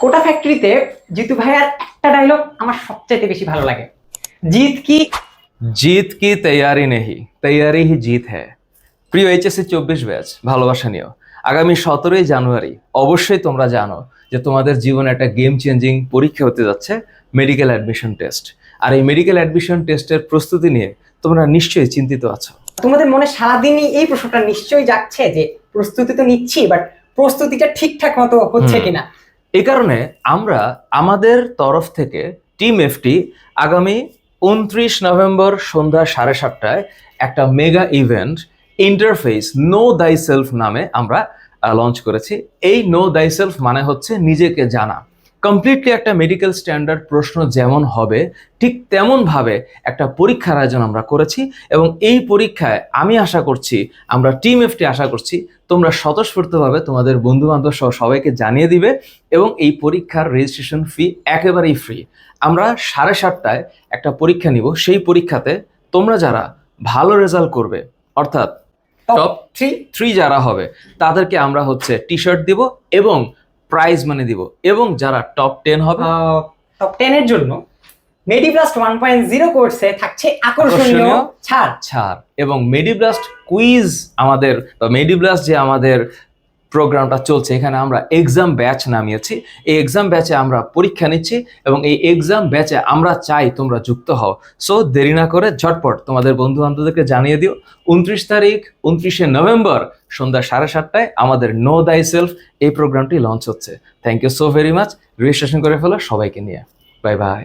কোটা ফ্যাক্টরিতে জিতু ভাইয়ার একটা ডায়লগ আমার সবচাইতে বেশি ভালো লাগে। জিত কি? জিত কি তৈয়ারি নেই তৈয়ারি হি জিত হ্যাঁ প্রিয় এইচএসসি চব্বিশ ব্যাচ ভালোবাসা নিও। আগামী সতেরোই জানুয়ারি অবশ্যই তোমরা জানো যে তোমাদের জীবনে একটা গেম চেঞ্জিং পরীক্ষা হতে যাচ্ছে মেডিকেল অ্যাডমিশন টেস্ট আর এই মেডিকেল অ্যাডমিশন টেস্টের প্রস্তুতি নিয়ে তোমরা নিশ্চয়ই চিন্তিত আছো। তোমাদের মনে সারাদিনই এই প্রশ্নটা নিশ্চয়ই যাচ্ছে যে প্রস্তুতি তো নিচ্ছি বাট প্রস্তুতিটা ঠিকঠাক মতো হচ্ছে কিনা? এই কারণে আমরা আমাদের তরফ থেকে টিম এফটি আগামী উনত্রিশ নভেম্বর সন্ধ্যা সাড়ে সাতটায় একটা mega event interface know thy self নামে আমরা লঞ্চ করেছি। এই নো দাই সেলফ মানে হচ্ছে নিজেকে জানা। কমপ্লিটলি একটা মেডিকেল স্ট্যান্ডার্ড প্রশ্ন যেমন হবে, ঠিক তেমনভাবে একটা পরীক্ষার আয়োজন আমরা করেছি এবং এই পরীক্ষায় আমি আশা করছি, আমরা টিম এফটি আশা করছি, তোমরা স্বতঃস্ফূর্তভাবে তোমাদের বন্ধু বান্ধব সহ সবাইকে জানিয়ে দিবে এবং এই পরীক্ষার রেজিস্ট্রেশন ফি একেবারেই ফ্রি আমরা সাড়ে সাতটায় একটা পরীক্ষা নিব, সেই পরীক্ষাতে তোমরা যারা ভালো রেজাল্ট করবে, অর্থাৎ টপ থ্রি থ্রি যারা হবে, তাদেরকে আমরা হচ্ছে টি শার্ট দিব এবং প্রাইজ মানে দিব। এবং যারা টপ টেন হবে টপ টেনের জন্য মেডিপ্লাস্ট ওয়ান পয়েন্ট জিরো কোর্সে থাকছে আকর্ষণীয় আকর্ষণীয় ছাড়। ছাড়। এবং মেডিব্লাস্ট কুইজ আমাদের বা মেডিব্লাস্ট যে আমাদের প্রোগ্রামটা চলছে। এখানে আমরা এক্সাম ব্যাচ নামিয়েছি। এই এক্সাম ব্যাচে আমরা পরীক্ষা নিচ্ছি এবং এই এক্সাম ব্যাচে আমরা চাই তোমরা যুক্ত হও। সো দেরি না করে ঝটপট তোমাদের বন্ধু বান্ধবদেরকে জানিয়ে দিও, উনত্রিশ তারিখ, উনত্রিশে নভেম্বর সন্ধ্যা সাড়ে সাতটায় আমাদের নো দাই সেলফ এই প্রোগ্রামটি লঞ্চ হচ্ছে। Thank you so very much registration করে ফেলো সবাইকে নিয়ে। Bye bye